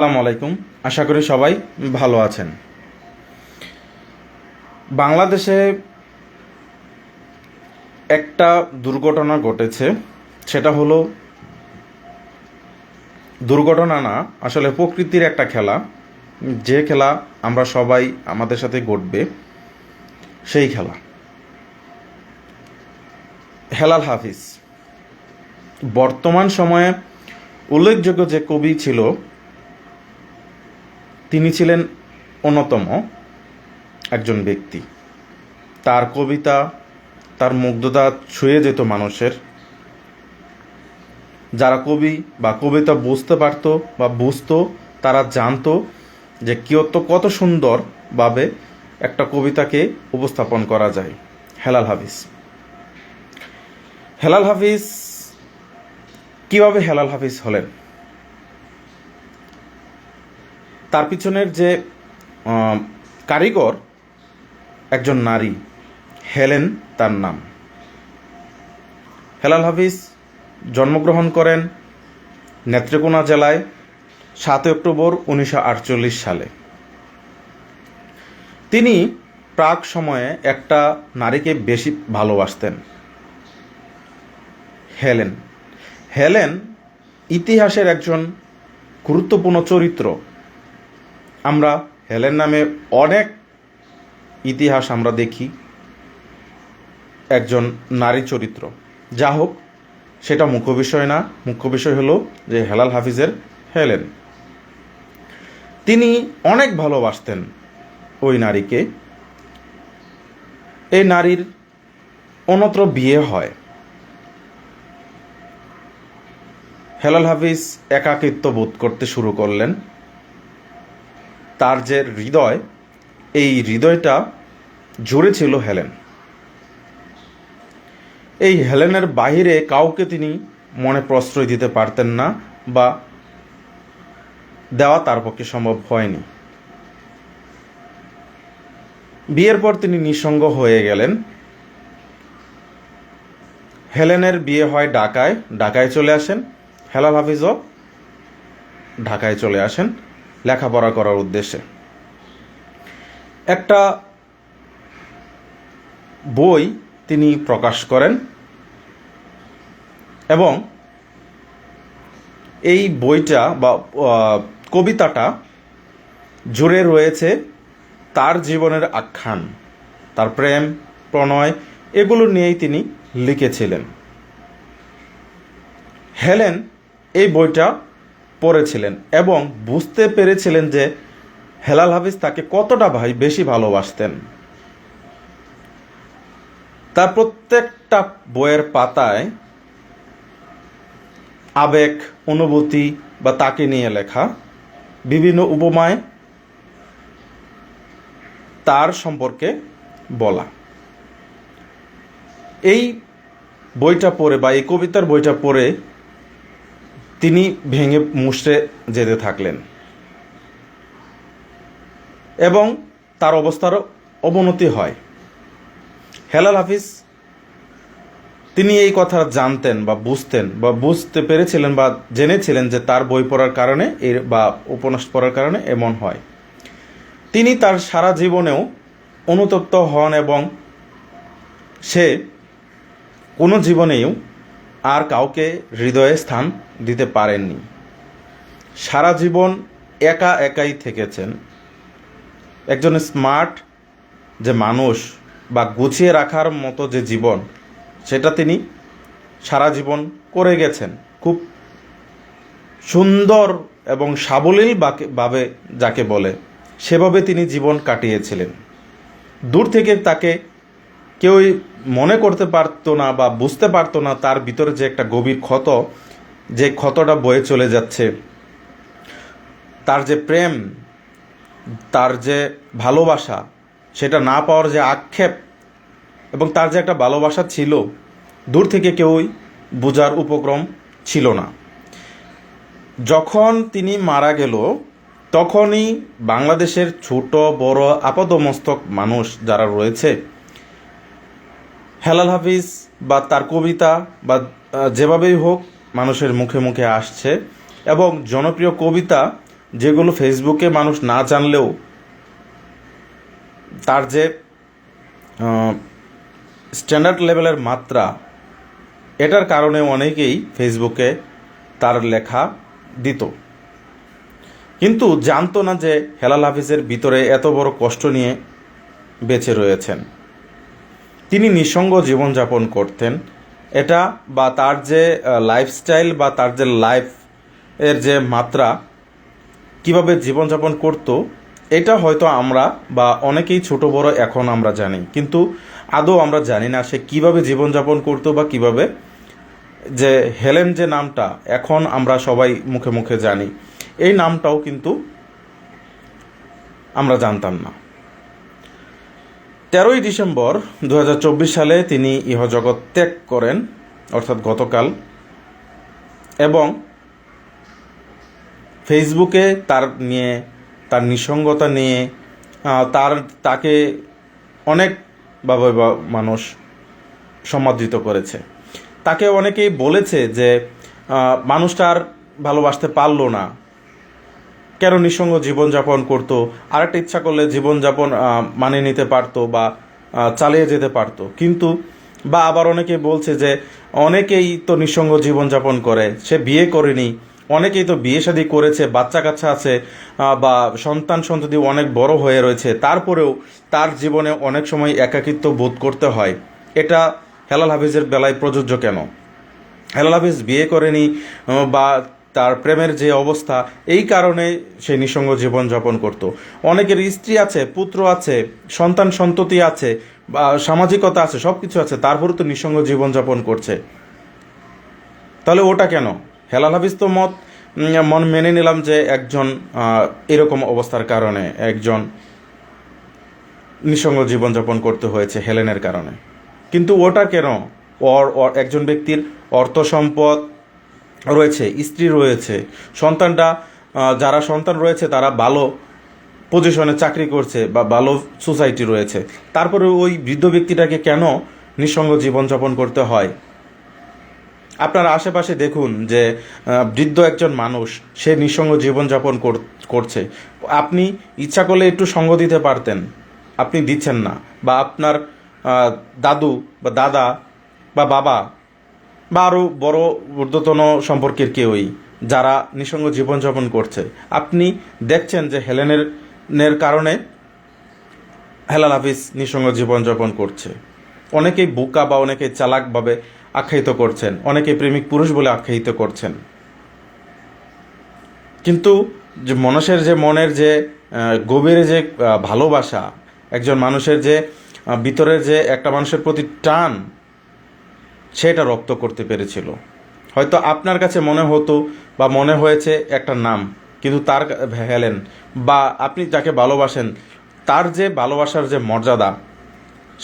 আসসালামু আলাইকুম। আশা করি সবাই ভালো আছেন। বাংলাদেশে একটা দুর্ঘটনা ঘটেছে। সেটা হলো দুর্ঘটনা না, আসলে প্রকৃতির একটা খেলা। যে খেলা আমরা সবাই আমাদের সাথে ঘটবে, সেই খেলা। হেলাল হাফিজ, বর্তমান সময়ে উল্লেখযোগ্য যে কবি ছিল তিনি ছিলেন অন্যতম একজন ব্যক্তি। তার কবিতা, তার মুগ্ধতা ছুঁয়ে যেত মানুষের। যারা কবি বা কবিতা বুঝতে পারত বা বুঝতো, তারা জানতো যে কত কত সুন্দরভাবে একটা কবিতাকে উপস্থাপন করা যায়। হেলাল হাফিজ। হেলাল হাফিজ, কীভাবে হেলাল হাফিজ হলেন? তার পিছনের যে কারিগর, একজন নারী, হেলেন তার নাম। হেলাল হাফিজ জন্মগ্রহণ করেন নেত্রকোনা জেলায় সাতই অক্টোবর উনিশশো আটচল্লিশ সালে। তিনি প্রাক সময়ে একটা নারীকে বেশি ভালোবাসতেন। হেলেন। হেলেন ইতিহাসের একজন গুরুত্বপূর্ণ চরিত্র। আমরা, হেলেন নামে অনেক ইতিহাস আমরা দেখি, একজন নারী চরিত্র। যা হোক, সেটা মুখ্য বিষয় না, মুখ্য বিষয় হলো যে হেলাল হাফিজের হেলেন। তিনি অনেক ভালোবাসতেন ওই নারীকে। এই নারীর অন্যত্র বিয়ে হয়। হেলাল হাফিজ একাকিত্ব বোধ করতে শুরু করলেন। তার যে হৃদয়, এই হৃদয়টা জুড়ে ছিল হেলেন। এই হেলেনের বাহিরে কাউকে তিনি মনে প্রশ্রয় দিতে পারতেন না বা দেওয়া তার পক্ষে সম্ভব হয়নি। বিয়ের পর তিনি নিঃসঙ্গ হয়ে গেলেন। হেলেনের বিয়ে হয় ঢাকায়। ঢাকায় চলে আসেন। হেলাল হাফিজও ঢাকায় চলে আসেন। লেখাপড়া করার উদ্দেশ্যে। একটা বই তিনি প্রকাশ করেন এবং এই বইটা বা কবিতাটা জুড়ে রয়েছে তার জীবনের আখ্যান, তার প্রেম, প্রণয় এগুলো নিয়েই তিনি লিখেছিলেন। হেলেন এই বইটা পড়েছিলেন এবং বুঝতে পেরেছিলেন যে হেলাল হাফিজ তাকে কতটা ভাই, বেশি ভালোবাসতেন। তার প্রত্যেকটা বইয়ের পাতায় আবেগ, অনুভূতি বা তাকে নিয়ে লেখা বিভিন্ন উপমায় তার সম্পর্কে বলা। এই বইটা পড়ে বা এই কবিতার বইটা পড়ে তিনি ভেঙে মুষড়ে যেতে থাকলেন। এবং তার অবস্থারও অবনতি হয়। হেলাল হাফিজ, তিনি এই কথা জানতেন বা বুঝতেন বা বুঝতে পেরেছিলেন বা জেনেছিলেন যে তার বই পড়ার কারণে এর বা উপন্যাস পড়ার কারণে এমন হয়। তিনি তার সারা জীবনেও অনুতপ্ত হন এবং সে কোনো জীবনেও আর কাউকে হৃদয়ে স্থান দিতে পারেননি। সারা জীবন একা একাই থেকেছেন। একজন স্মার্ট যে মানুষ বা গুছিয়ে রাখার মতো যে জীবন, সেটা তিনি সারা জীবন করে গেছেন। খুব সুন্দর এবং সাবলীল ভাবে যাকে বলে, সেভাবে তিনি জীবন কাটিয়েছিলেন। দূর থেকে তাকে কেউই মনে করতে পারতো না বা বুঝতে পারতো না তার ভিতরে যে একটা গভীর ক্ষত, যে ক্ষতটা বয়ে চলে যাচ্ছে। তার যে প্রেম, তার যে ভালোবাসা, সেটা না পাওয়ার যে আক্ষেপ এবং তার যে একটা ভালোবাসা ছিল, দূর থেকে কেউই বোঝার উপক্রম ছিল না। যখন তিনি মারা গেল, তখনই বাংলাদেশের ছোট, বড়, আপাদমস্তক মানুষ যারা রয়েছে হেলাল হাফিজ বা তার কবিতা বা যেভাবেই হোক মানুষের মুখে মুখে আসছে। এবং জনপ্রিয় কবিতা যেগুলো ফেসবুকে মানুষ না জানলেও তার যে স্ট্যান্ডার্ড লেভেলের মাত্রা, এটার কারণে অনেকেই ফেসবুকে তার লেখা দিত। কিন্তু জানতো না যে হেলাল হাফিজের ভিতরে এত বড় কষ্ট নিয়ে বেঁচে রয়েছেন। তিনি নিঃসঙ্গ জীবনযাপন করতেন। এটা বা তার যে লাইফস্টাইল বা তার যে লাইফ এর যে মাত্রা, কীভাবে জীবনযাপন করত, এটা হয়তো আমরা বা অনেকেই ছোট, বড় এখন আমরা জানি। কিন্তু আদৌ আমরা জানি না সে কীভাবে জীবনযাপন করতো বা কীভাবে। যে হেলেন যে নামটা এখন আমরা সবাই মুখে মুখে জানি। এই নামটাও কিন্তু আমরা জানতাম না। তেরোই ডিসেম্বর দু হাজার চব্বিশ সালে তিনি ইহজগৎ ত্যাগ করেন, অর্থাৎ গতকাল, এবং ফেসবুকে তার নিয়ে, তার নিঃসঙ্গতা নিয়ে তার, তাকে অনেকভাবে মানুষ সমাদৃত করেছে। তাকে অনেকেই বলেছে যে মানুষটা আর ভালোবাসতে পারল না। কেন নিঃসঙ্গ জীবনযাপন করতো? আরেকটা ইচ্ছা করলে জীবনযাপন মানিয়ে নিতে পারতো বা চালিয়ে যেতে পারতো। কিন্তু, বা আবার অনেকে বলছে যে, অনেকেই তো নিঃসঙ্গ জীবনযাপন করে, সে বিয়ে করেনি। অনেকেই তো বিয়ে শাদী করেছে বাচ্চা কাচ্চা আছে বা সন্তান সন্ততি অনেক বড় হয়ে রয়েছে। তারপরেও তার জীবনে অনেক সময় একাকিত্ব বোধ করতে হয়। এটা হেলাল হাফিজের বেলায় প্রযোজ্য কেন? হেলাল হাফিজ বিয়ে করেনি বা তার প্রেমের যে অবস্থা, এই কারণে সে নিঃসঙ্গ জীবনযাপন করত। অনেকের স্ত্রী আছে, পুত্র আছে, সন্তান সন্ততি আছে, বা সামাজিকতা আছে সব কিছু আছে তারপরে তো নিঃসঙ্গ জীবনযাপন করছে। তাহলে ওটা কেন? হেলাল হাফিজ তো মত মন মেনে নিলাম যে একজন এরকম অবস্থার কারণে একজন নিঃসঙ্গ জীবনযাপন করতে হয়েছে হেলেনের কারণে। কিন্তু ওটা কেন? ওর একজন ব্যক্তির অর্থ সম্পদ রয়েছে, স্ত্রী রয়েছে, সন্তানটা যারা সন্তান রয়েছে তারা ভালো পজিশনে চাকরি করছে বা ভালো সোসাইটি রয়েছে। তারপরে ওই বৃদ্ধ ব্যক্তিটাকে কেন নিঃসঙ্গ জীবনযাপন করতে হয়? আপনারা আশেপাশে দেখুন যে বৃদ্ধ একজন মানুষ, সে নিঃসঙ্গ জীবনযাপন কর- করছে। আপনি ইচ্ছা করলে একটু সঙ্গ দিতে পারতেন, আপনি দিচ্ছেন না। বা আপনার দাদু বা দাদা বা বাবা বা আরও বড় ঊর্ধ্বতন সম্পর্কের কেউই যারা নিঃসঙ্গ জীবনযাপন করছে। আপনি দেখছেন যে হেলেনের নের কারণে হেলাল হাফিজ নিঃসঙ্গ জীবনযাপন করছে। অনেকেই বোকা বা অনেকেই চালাকভাবে আখ্যায়িত করছেন অনেকে প্রেমিক পুরুষ বলে আখ্যায়িত করছেন। কিন্তু যে মানুষের যে মনের যে গভীরে যে ভালোবাসা, একজন মানুষের যে ভিতরের যে একটা মানুষের প্রতি টান সেটা রপ্ত করতে পেরেছিল। হয়তো আপনার কাছে মনে হতো বা মনে হয়েছে একটা নাম, কিন্তু তার হেলেন বা আপনি যাকে ভালোবাসেন, তার যে ভালোবাসার যে মর্যাদা,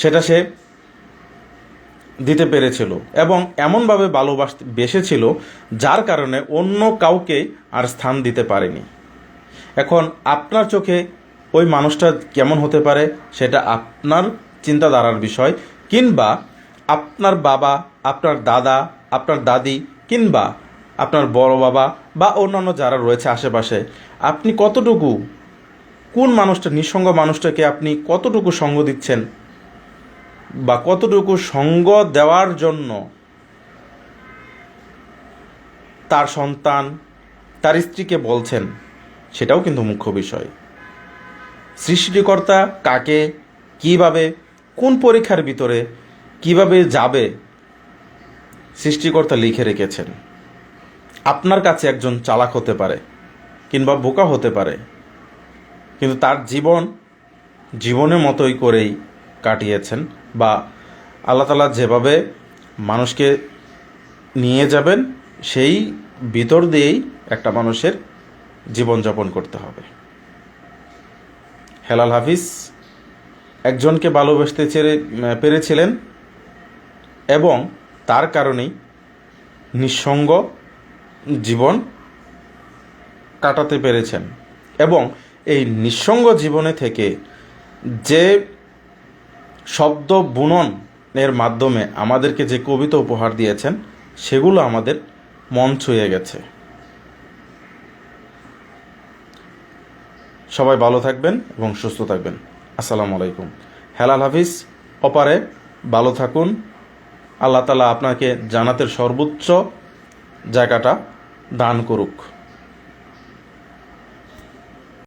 সেটা সে দিতে পেরেছিল এবং এমনভাবে ভালোবাস বেসেছিল যার কারণে অন্য কাউকে আর স্থান দিতে পারেনি। এখন আপনার চোখে ওই মানুষটা কেমন হতে পারে, সেটা আপনার চিন্তাধারার বিষয়, কিংবা আপনার বাবা, আপনার দাদা, আপনার দাদি কিংবা আপনার বড় বাবা বা অন্যান্য যারা রয়েছে আশেপাশে, আপনি কতটুকু, কোন মানুষটা, নিঃসঙ্গ মানুষটাকে আপনি কতটুকু সঙ্গ দিচ্ছেন বা কতটুকু সঙ্গ দেওয়ার জন্য তার সন্তান, তার স্ত্রীকে বলছেন, সেটাও কিন্তু মুখ্য বিষয়। সৃষ্টিকর্তা কাকে, কীভাবে, কোন পরীক্ষার ভিতরে কীভাবে যাবে সৃষ্টিকর্তা লিখে রেখেছেন। আপনার কাছে একজন চালাক হতে পারে কিংবা বোকা হতে পারে, কিন্তু তার জীবন জীবনের মতোই করেই কাটিয়েছেন বা আল্লাহ তালা যেভাবে মানুষকে নিয়ে যাবেন, সেই ভিতর দিয়েই একটা মানুষের জীবনযাপন করতে হবে। হেলাল হাফিজ, একজনকে ভালোবাসতে পেরেছিলেন এবং তার কারণেই নিঃসঙ্গ জীবন কাটাতে পেরেছেন। এবং এই নিঃসঙ্গ জীবনে থেকে যে শব্দ বুননের মাধ্যমে আমাদেরকে যে কবিতা উপহার দিয়েছেন, সেগুলো আমাদের মন ছুঁয়ে গেছে। সবাই ভালো থাকবেন এবং সুস্থ থাকবেন। আসসালামু আলাইকুম। হেলাল হাফিজ অপারে ভালো থাকুন। আল্লাহ তালা আপনাকে জানাতের সর্বোচ্চ জায়গাটা দান করুক।